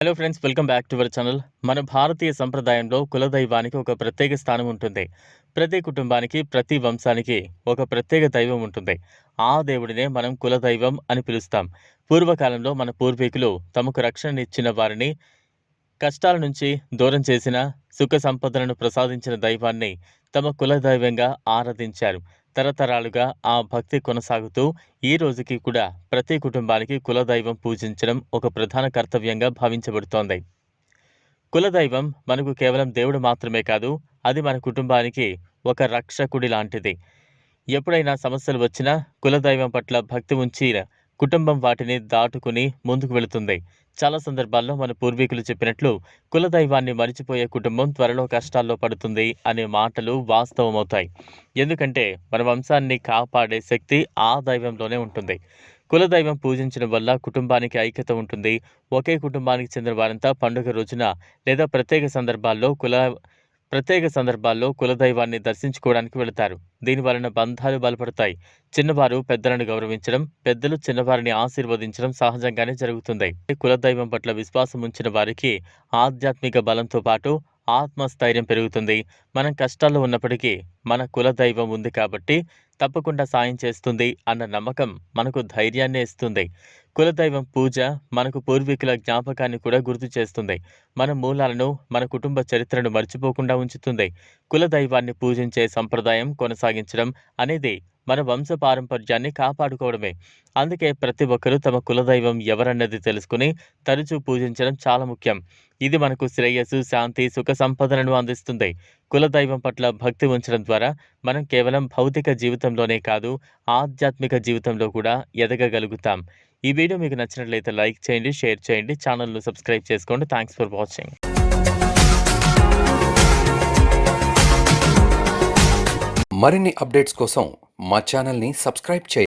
Hello friends welcome back to our channel మన భారతీయ సంప్రదాయంలో కులదైవానికి ఒక ప్రత్యేక స్థానం ఉంటుంది. ప్రతి కుటుంబానికి ప్రతి వంశానికి ఒక ప్రత్యేక దైవం ఉంటుంది. ఆ దేవుడినే మనం కులదైవం అని పిలుస్తాం. పూర్వకాలంలో మన పూర్వీకులు తమకు రక్షణ ఇచ్చిన వారిని కష్టాల నుంచి దూరం చేసిన సుఖ సంపదలను ప్రసాదించిన దైవాన్ని తమ కులదైవంగా ఆరాధించారు. తరతరాలుగా ఆ భక్తి కొనసాగుతూ ఈ రోజుకి కూడా ప్రతి కుటుంబానికి కులదైవం పూజించడం ఒక ప్రధాన కర్తవ్యంగా భావించబడుతోంది. కులదైవం మనకు కేవలం దేవుడు మాత్రమే కాదు అది మన కుటుంబానికి ఒక రక్షకుడి లాంటిది ఎప్పుడైనా సమస్యలు వచ్చినా కులదైవం పట్ల భక్తి ఉంచి కుటుంబం వాటిని దాటుకుని ముందుకు వెళుతుంది. చాలా సందర్భాల్లో మన పూర్వీకులు చెప్పినట్లు కులదైవాన్ని మరిచిపోయే కుటుంబం త్వరలో కష్టాల్లో పడుతుంది అనే మాటలు వాస్తవమవుతాయి. ఎందుకంటే మన వంశాన్ని కాపాడే శక్తి ఆ దైవంలోనే ఉంటుంది. కులదైవం పూజించడం వల్ల కుటుంబానికి ఐక్యత ఉంటుంది. ఒకే కుటుంబానికి చెందిన వారంతా పండుగ రోజున లేదా ప్రత్యేక సందర్భాల్లో కుల ప్రత్యేక సందర్భాల్లో కులదైవాన్ని దర్శించుకోవడానికి వెళతారు. దీని వలన బంధాలు బలపడతాయి. చిన్నవారు పెద్దలను గౌరవించడం పెద్దలు చిన్నవారిని ఆశీర్వదించడం సహజంగానే జరుగుతుంది. కులదైవం పట్ల విశ్వాసం ఉంచిన వారికి ఆధ్యాత్మిక బలంతో పాటు ఆత్మస్థైర్యం పెరుగుతుంది. మనం కష్టాల్లో ఉన్నప్పటికీ మన కులదైవం ఉంది కాబట్టి తప్పకుండా సాయం చేస్తుంది అన్న నమ్మకం మనకు ధైర్యాన్ని ఇస్తుంది. కులదైవం పూజ మనకు పూర్వీకుల జ్ఞాపకాన్ని కూడా గుర్తు చేస్తుంది. మన మూలాలను మన కుటుంబ చరిత్రను మర్చిపోకుండా ఉంచుతుంది. కులదైవాన్ని పూజించే సంప్రదాయం కొనసాగించడం అనేది మన వంశ పారంపర్యాన్ని కాపాడుకోవడమే. అందుకే ప్రతి ఒక్కరూ తమ కులదైవం ఎవరన్నది తెలుసుకుని తరచూ పూజించడం చాలా ముఖ్యం. ఇది మనకు శ్రేయస్సు శాంతి సుఖ సంపదలను అందిస్తుంది. కులదైవం పట్ల భక్తి ఉంచడం ద్వారా మనం కేవలం భౌతిక జీవితంలోనే కాదు ఆధ్యాత్మిక జీవితంలో కూడా ఎదగగలుగుతాం. ఈ వీడియో మీకు నచ్చినట్లయితే లైక్ చేయండి షేర్ చేయండి ఛానల్ను సబ్స్క్రైబ్ చేసుకోండి. థ్యాంక్స్ ఫర్ వాచింగ్ మరిన్ని అప్డేట్స్ కోసం మా ఛానల్ని సబ్స్క్రైబ్ చేయండి